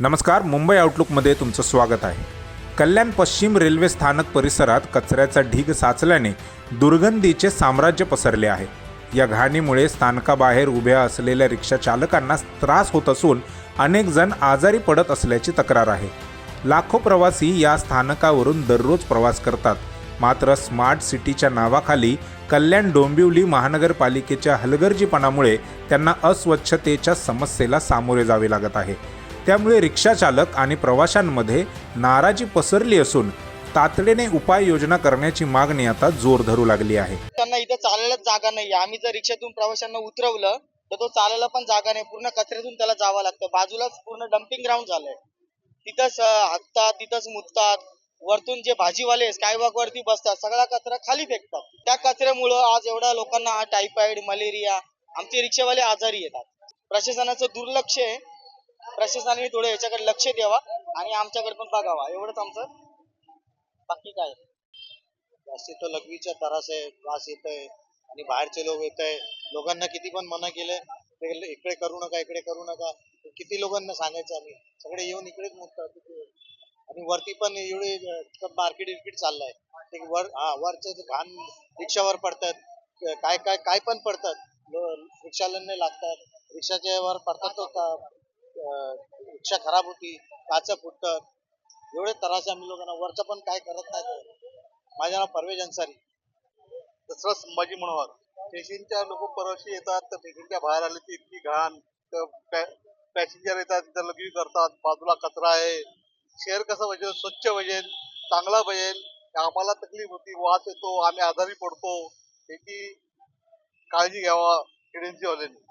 नमस्कार मुंबई आउटलुकमध्ये तुमचं स्वागत आहे. कल्याण पश्चिम रेल्वे स्थानक परिसरात कचऱ्याचा ढीग साचल्याने दुर्गंधीचे साम्राज्य पसरले आहे. या घाणीमुळे स्थानकाबाहेर उभ्या असलेल्या रिक्षा चालकांना त्रास होत असून अनेक जण आजारी पडत असल्याची तक्रार आहे. लाखो प्रवासी या स्थानकावरून दररोज प्रवास करतात. मात्र स्मार्ट सिटीच्या नावाखाली कल्याण डोंबिवली महानगरपालिकेच्या हलगर्जीपणामुळे त्यांना अस्वच्छतेच्या समस्येला सामोरे जावे लागत आहे. त्यामुळे रिक्षाचालक आणि प्रवाशांमध्ये नाराजी पसरली असून तातडीने उपाययोजना करण्याची मागणी आता जोर धरू लागली आहे. त्यांना इथं चालायलाच जागा नाही आम्ही जर रिक्षातून प्रवाशांना उतरवलं तर तो चालायला पण जागा नाही. पूर्ण कचऱ्यातून त्याला जावं लागतं. बाजूलाच पूर्ण डम्पिंग ग्राउंड झालंय. तिथंच हाकतात तिथंच मुततात. वरतून जे भाजीवाले स्कायवॉक वरती बसतात. सगळा कचरा खाली फेकतात. त्या कचऱ्यामुळं आज एवढ्या लोकांना टायफॉइड मलेरिया आमचे रिक्षावाले आजारी येतात. प्रशासनाचं दुर्लक्ष आहे. प्रशासनाने थोडं याच्याकडे लक्ष द्यावा आणि आमच्याकडे पण बघावा. एवढंच आमचं. बाकी काय? जास्ती तो लघवीच्या त्रास आहे त्रास येत आहे आणि बाहेरचे लोक येत आहे लोकांना किती पण मना केलंय ते इकडे करू नका इकडे करू नका. किती लोकांना सांगायचं आम्ही? सगळे येऊन इकडेच मुकतात आणि वरती पण एवढे मार्केट विर्केट चाललंय. ते वर हा वरचे घाण रिक्षावर पडतात काय काय काय पण पडतात. रिक्षाला लागतात. रिक्षाच्या वर पडतात रिक्षा खराब होती काच फुटतं एवढे त्रास आम्ही लोकांना वरचं पण काय करत नाही माझ्या माझं नाव परवेज अन्सारी. दसरा संभाजी मनोहर. स्टेशनच्या लोक परवाशी येतात तर स्टेशनच्या बाहेर आले ती इतकी घाण पॅसेंजर येतात तिथं लगी करतात बाजूला कचरा आहे. शहर कसं पाहिजे स्वच्छ पाहिजे चांगला पाहिजे आम्हाला तकलीफ होती वास येतो आम्ही आजारी पडतो. त्याची काळजी घ्यावा एजन्सीवाल्यांनी.